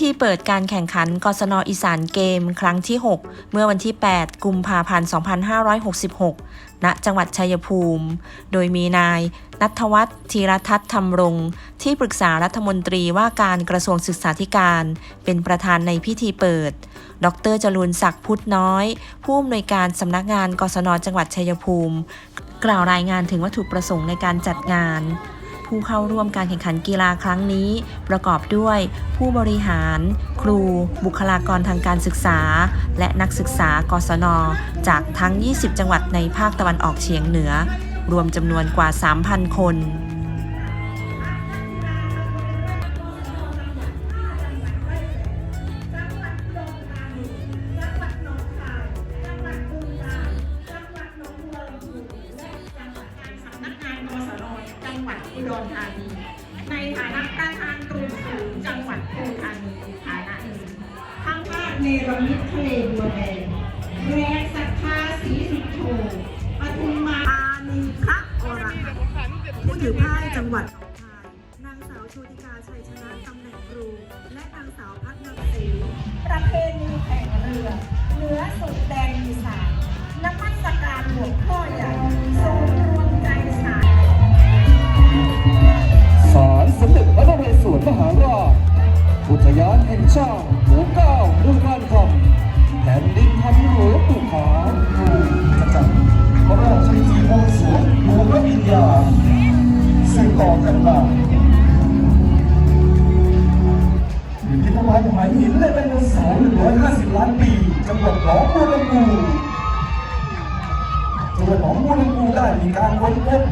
ธีเปิดการแข่งขันกศนอีสานเกม ครั้งที่ 6 เมื่อวันที่ 8 กุมภาพันธ์ 2566 ณ จังหวัดชัยภูมิ โดยมีนายนัทวัฒน์ธีรทัศน์ธรรมรงที่ปรึกษารัฐมนตรีว่าการกระทรวงศึกษาธิการ เป็นประธานในพิธีเปิด ดรจรูนศักดิ์พุทธน้อย ผู้อำนวยการสำนักงานกศนจังหวัดชัยภูมิ กล่าวรายงานถึงวัตถุประสงค์ในการจัดงาน ผู้เข้าร่วมการแข่งขันกีฬาครั้งนี้ ประกอบด้วย ผู้บริหาร ครู บุคลากรทางการศึกษา และนักศึกษากศน จากทั้ง 20 จังหวัดในภาคตะวันออกเฉียงเหนือ รวมจำนวนกว่า 3,000 คน ถือป้ายจังหวัดหนองคายนางสาวโชติกาชัยชนะตำแหน่งครู และนางสาวพัฒนาศรีประเพณีแข่งเรือเหนือสุดแดนอีสานนมัสการหลวงพ่อใหญ่ทรงรวมใจสายศาลสมเด็จพระนเรศวรมหาราชอุทยานแห่งชาติหมู่เก้าเมืองการคำแผ่นดินพันหลวงปู่ขาว ซึ่งก่อกันมาอยู่ที่ถวายหายหินเลยเป็นเสาหนึ่งร้อยห้าสิบล้านปีจังหวัดหนองบัวลำพูจังหวัดหนองบัวลำพูได้มีการค้นพบ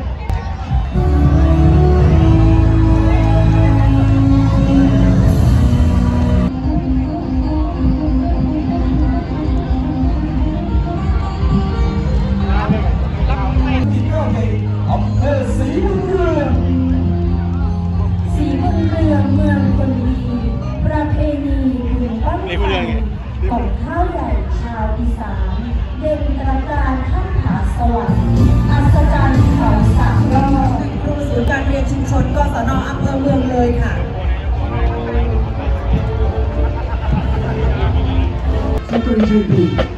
ใหญ่ชาวอีสาน เด่นตระการข้ามผาสวรรค์อัศจรรย์เขาสามรอบครูศูนย์การเรียนชุมชนกศนอำเภอเมืองเลยค่ะนะครับ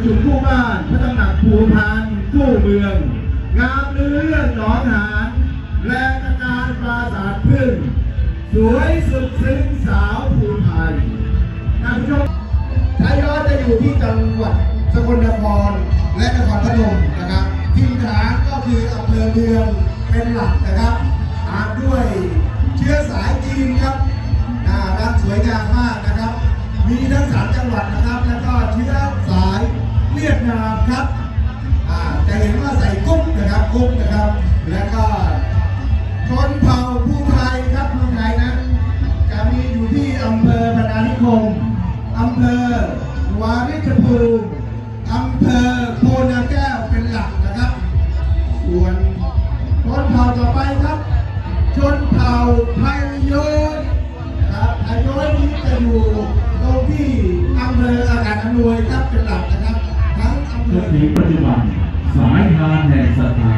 บพระราชเชิญชุมคู่บ้านพระตำหนักภูพานคู่เมือง งามเรื่องหนองหานแรงการปราสาทพึ่ง สวยสุดซึ้งสาวภูไทยท่านผู้ชมชายยอดจะอยู่ที่จังหวัดสกลนครและนครพนมนะครับทีมฐานก็คืออำเภอเมืองเป็นหลักนะครับ เห็นว่าใส่กุ้งนะครับกุ้งนะครับ แล้วก็ชนเผ่าผู้ไทยครับผู้ไทยนั้นจะมีอยู่ที่อำเภอพนานิคมอำเภอวาริชภูมิอำเภอโพนาแก้วเป็นหลักนะครับ ส่วนชนเผ่าต่อไปครับ ชนเผ่าไทยโยนครับไทยโยนนี้จะอยู่ตรงที่อำเภออากาศอำนวยครับเป็นหลักนะครับ ทั้งอำเภอถึงปัจจุบัน สายทานแห่งศรัทธา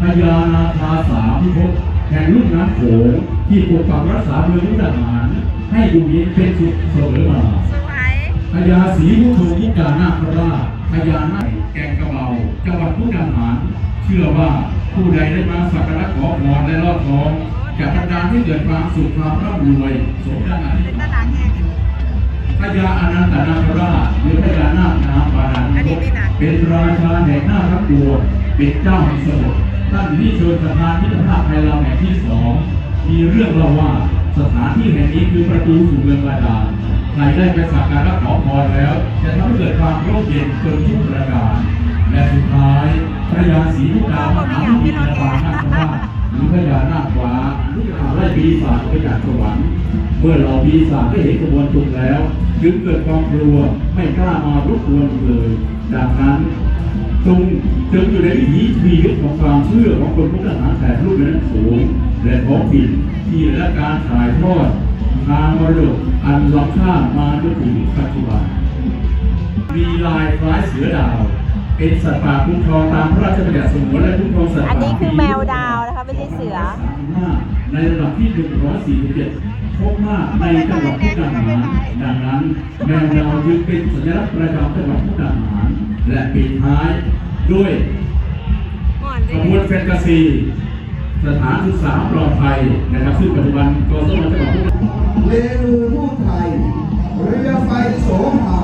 พญานาคาสาพิภพแห่งลุ่มน้ำโขงที่ปกปักรักษาเมืองมุกดาหารให้อยู่เย็นเป็นสุขเสมอมาพญาศรีพุทโธยิกานาคราชพญานาคแกงกระเบาจังหวัดมุกดาหาร เชื่อว่าผู้ใดได้มาสักการะขอพรและรอดท้องจะบันดาลให้เกิดความสุขความร่ำรวยสมดังอธิษฐาน พญาอนันตนาคราชหรือพญานาคน้ำบาดานรกเป็นราชาแห่งหน้าทั้งปวงเป็นเจ้าแห่งสมุทรท่านที่เชิญสถานที่ภาคไทยเราแห่งที่สองมีเรื่องเล่าว่าสถานที่แห่งนี้คือประตูสู่เมืองบาดาลใครได้ไปสักการะขอพรแล้ว จะทำให้เกิดความร่มเย็นจนทุกประการและสุดท้ายพระยาศรีมุกดามหาวิทยาบาลนาคราช หรือพญานาคฟ้าลูกข่าไล่ปีศาจไปจากสวรรค์เมื่อเราปีศาจได้เห็นกระบวนจุกแล้วจึงเกิดความกลัวไม่กล้ามารบกวนเลยจากนั้นจงจึงอยู่ในวิถีชีวิตของความเชื่อของคนพุทธศาสนาแต่รูปนั้นสูงและท้องถิ่นที่ได้รับการถ่ายทอดทางมรดกอันล้ำค่ามาจนถึงปัจจุบันมีลายคล้ายเสือดาว เป็นสัตว์ป่าคุ้มครองตามพระราชบัญญัติสงวนและคุ้มครองสัตว์ป่าอันนี้คือแมวดาวนะคะไม่ใช่เสือในระดับที่ 147 พบมากในจังหวัดพุทธาหารดังนั้น แมวดาวจึงเป็นสัญลักษณ์ประจำจังหวัดพุทธาหารและปิดท้ายด้วยขบวนแฟนตาซี สถานศึกษาปลอดภัยนะครับ ซึ่งปัจจุบันกสมจังหวัดพุทธาหารเลรูผู้ไทยเรือไฟโสภา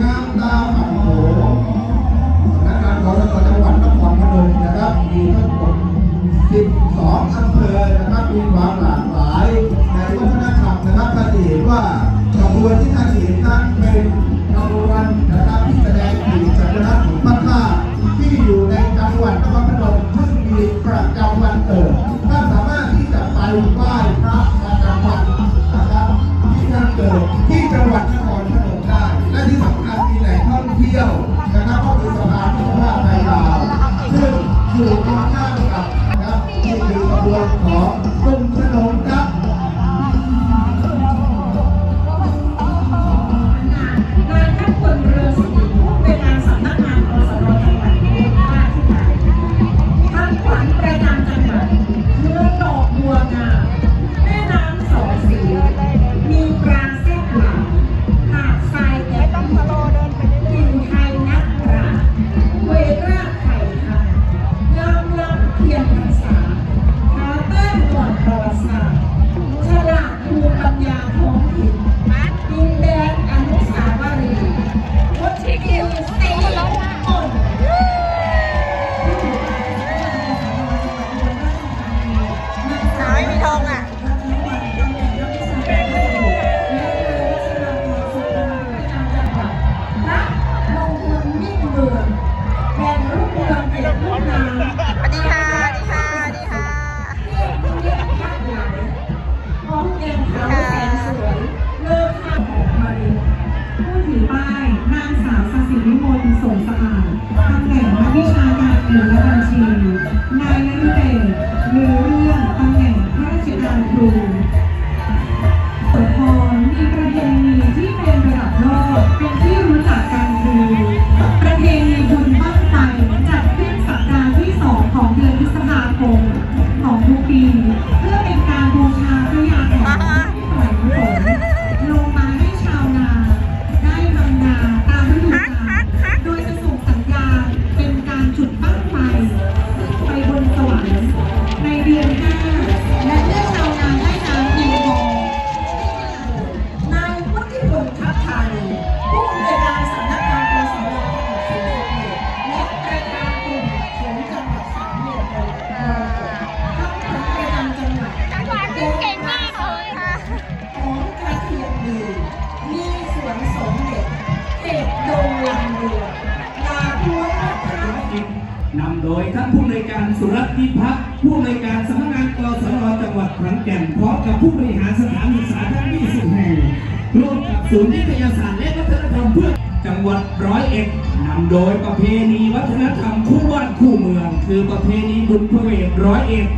งามตาฝั่งโขงและการจังหวัดนครพนมนะครับมีทั้งหมด12อำเภอนะครับมีความหลากหลายในวัฒนธรรมนะครับท่านเห็นว่าขบวนที่ท่านเห็นนั้นเป็น น เอ็ดนำโดยประเพณีวัฒนธรรมคู่บ้านคู่เมือง คือประเพณีบุญพระเวทร้อยเอ็ด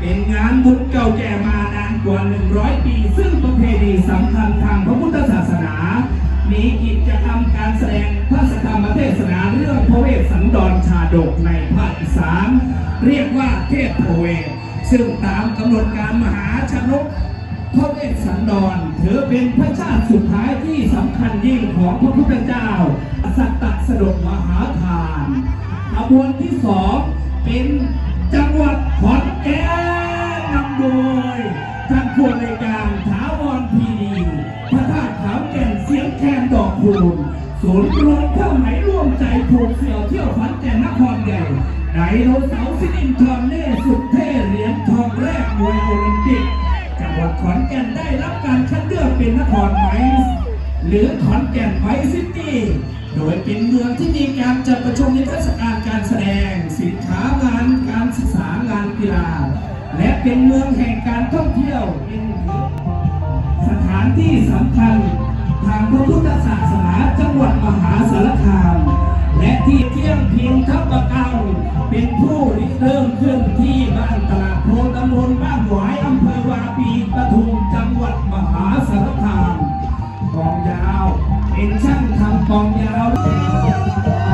เป็นงานบุญเก่าแก่มานานกว่า 100 ปี ซึ่งประเพณีสำคัญทางพระพุทธศาสนา มีกิจกรรมการแสดงพระสธรรมเทศนาเรื่องพระเวสสันดรชาดกในภาคอีสานเรียกว่าเทศพระเวทซึ่งตามกำหนดการมหาชนก พระเวสสันดรถือเป็นพระชาติสุดท้ายที่สำคัญยิ่งของพระพุทธเจ้า สัตตสดกมหาทานขบวนที่สองเป็นจังหวัดขอนแก่นนำโดยท่านผู้ในการถาวรพีดีพระธาตุขาวแก่นเสียงแคนดอกคูณศูนย์รวมผ้าไหมร่วมใจผูกเสี่ยวเที่ยวขอนแก่นนครใหญ่ไดโนเสาร์ซินินทรเล่สุดเท่เหรียญทองแรกมวยโอลิมปิก หวัดขอนแก่นได้รับการคัดเลือกเป็นนครไม้หรือขอนแก่นไม้ซิตี้โดยเป็นเมืองที่มีการจัดประชุมนิทรรศการการแสดง สินค้างานการศึกษางานกีฬา และเป็นเมืองแห่งการท่องเที่ยวเป็นสถานที่สำคัญ ทางพระพุทธศาสนาจังหวัดมหาสารคาม และที่เที่ยงพิงทับประกังเป็นผู้ริเริ่มขึ้นที่บ้านตลาดโพตำบลบ้านหวายอำเภอวาปีปทุมจังหวัดมหาสารคามกองยาว เป็นช่างทำกองยาว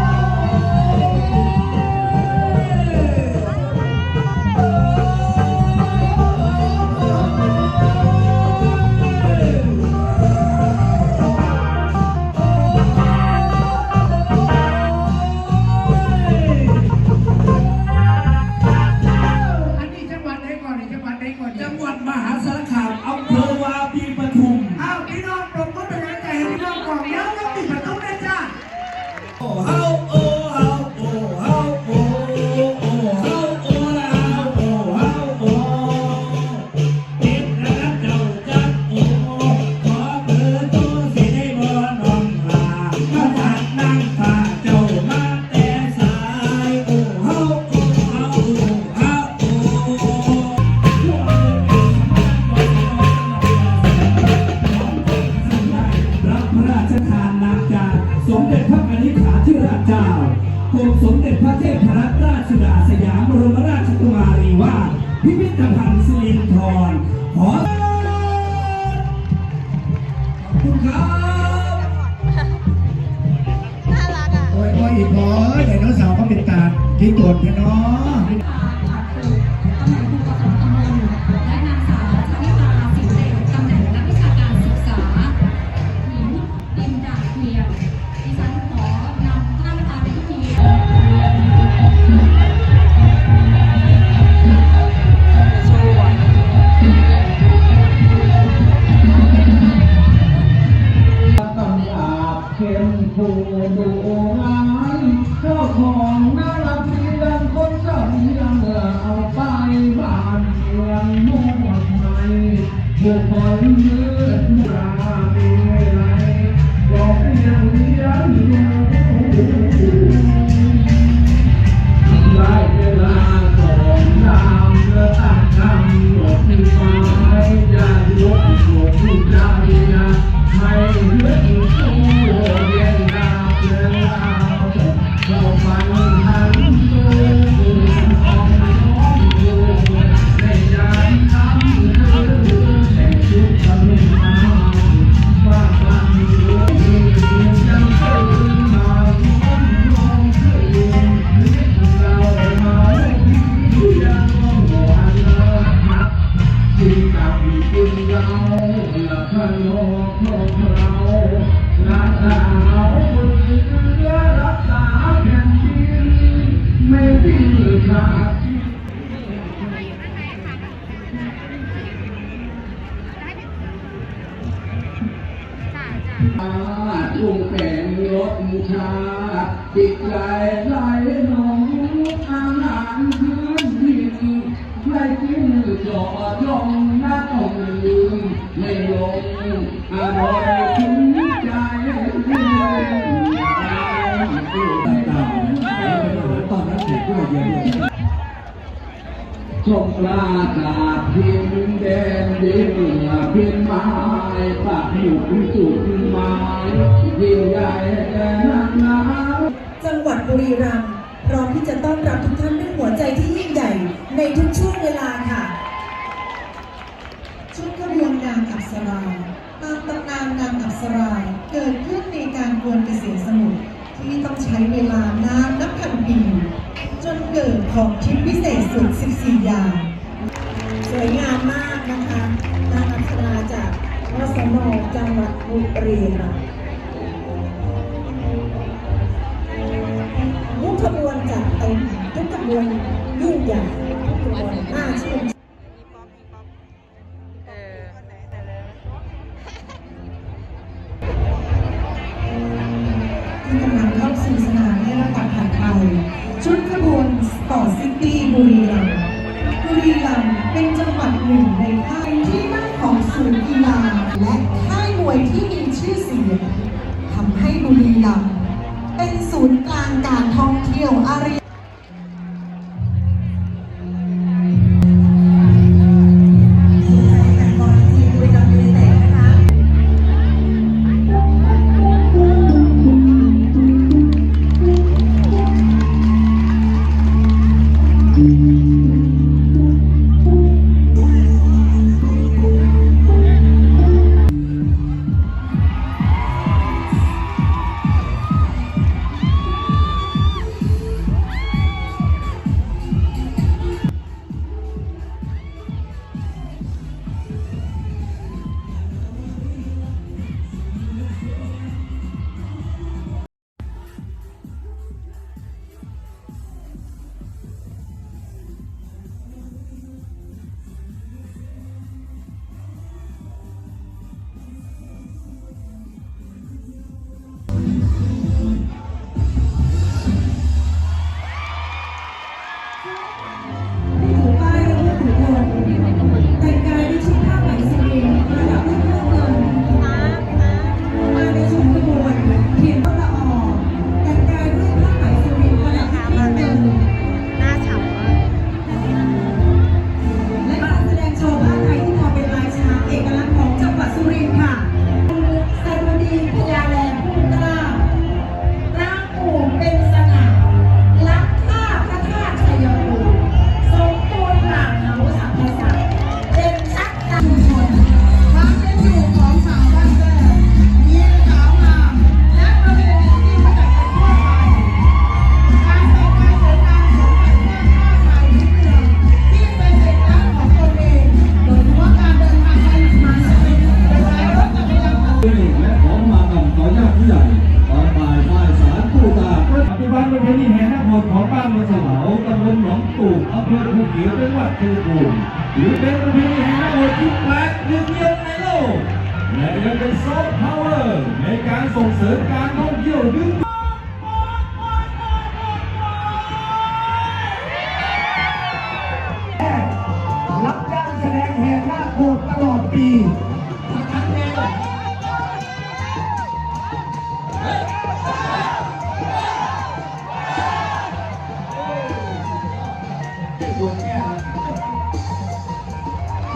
ไม่กินจอดลงน้าต้องลืมไม่ลงอร่อยถึงใจเพื่อนต่างๆตอนนั้นแขกก็เยอะชมปลาตาพิมแดนดินพิมไม้ปากหยุดสุดไม้ยิ่งใหญ่แต่นักหนาจังหวัดบุรีรัมย์ พร้อมที่จะต้อนรับทุกท่านด้วยหัวใจที่ยิ่งใหญ่ในทุกช่วงเวลาค่ะ ชุดขบวนนางอัปสราตามตำนานนางอัปสราเกิดขึ้นในการกวนเกษียณสมุทรที่ต้องใช้เวลานานนับพันปี จนเกิดของทิพย์พิเศษสุด 14 อย่าง สวยงามมากนะคะนางอัปสราจากวสนจังหวัดบุรีรัมย์ ชุดขบวนต่อซิตี้บุรีรัมย์บุรีรัมย์เป็นจังหวัดหนึ่งในภาคที่ตั้งของศูนย์กีฬาและค่ายมวยที่มีชื่อเสียงทำให้บุรีรัมย์เป็นศูนย์กลางการท่องเที่ยวอารานมะสาตำบลหนองตูบอำเภอภูเขียวจังหวัดชัยภูมิหรือเป็นประเพณีแห่โหดที่แปลกหนึ่งเดียวในโลกและยังเป็นซอฟต์พาวเวอร์ในการส่งเสริมการท่องเที่ยวดึงรับการแสดงแห่หน้าโบรตลอดปี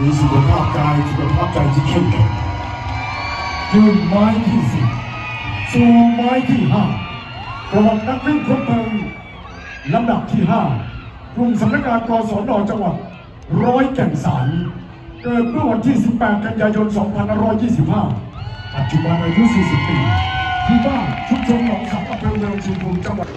มีสุขภาพกายสุขภาพใจที่เข้มแข็งยืนไม้ที่สี่สู่ไม้ที่ห้าประวัตินักวิ่งคนเมืองลำดับที่ห้ากลุ่มสำนักงานกศนจังหวัดร้อยแก่นสารเกิดเมื่อวันที่ 18 กันยายน 2525 ปัจจุบันอายุ 40 ปีที่บ้านชุมชนหนองสังอำเภอเมืองชุมพรจังหวัด